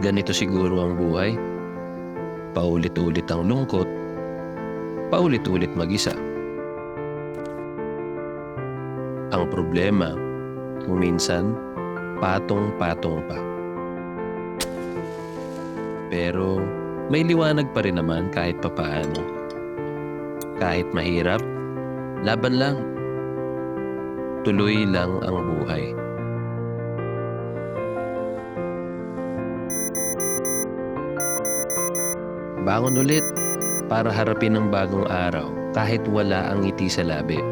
Ganito siguro ang buhay. Paulit-ulit ang lungkot, paulit-ulit mag-isa. Ang problema, minsan, patong-patong pa. Pero may liwanag pa rin naman kahit papaano. Kahit mahirap, laban lang. Tuloy lang ang buhay. Bangon ulit para harapin ang bagong araw kahit wala ang ngiti sa labi.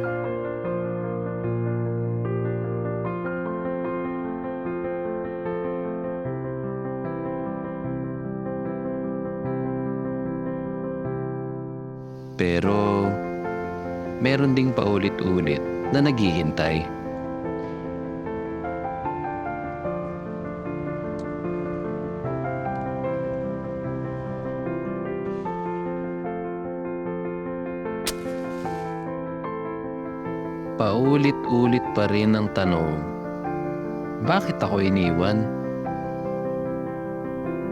Pero meron ding paulit-ulit na naghihintay. Paulit-ulit pa rin ang tanong, bakit ako iniwan?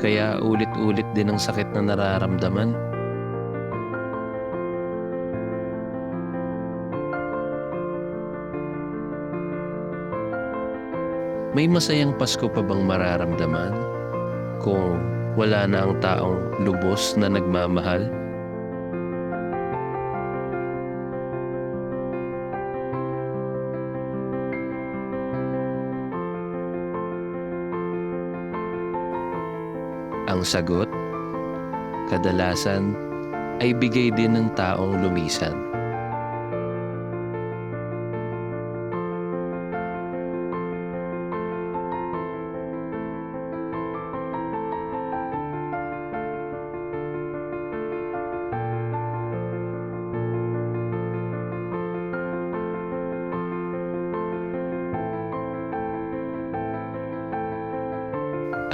Kaya ulit-ulit din ang sakit na nararamdaman. May masayang Pasko pa bang mararamdaman kung wala na ang taong lubos na nagmamahal? Ang sagot, kadalasan ay bigay din ng taong lumisan.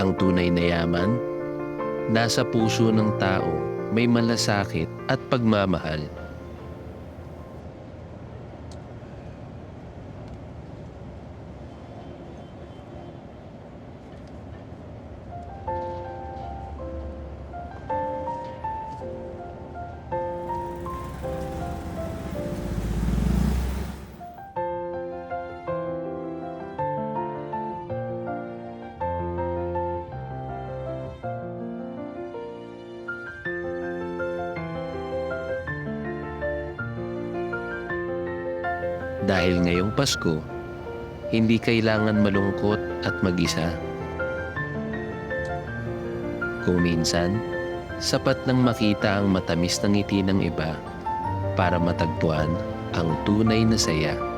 Ang tunay na yaman, nasa puso ng tao may malasakit at pagmamahal. Dahil ngayong Pasko, hindi kailangan malungkot at mag-isa. Kung minsan, sapat nang makita ang matamis na ngiti ng iba para matagpuan ang tunay na saya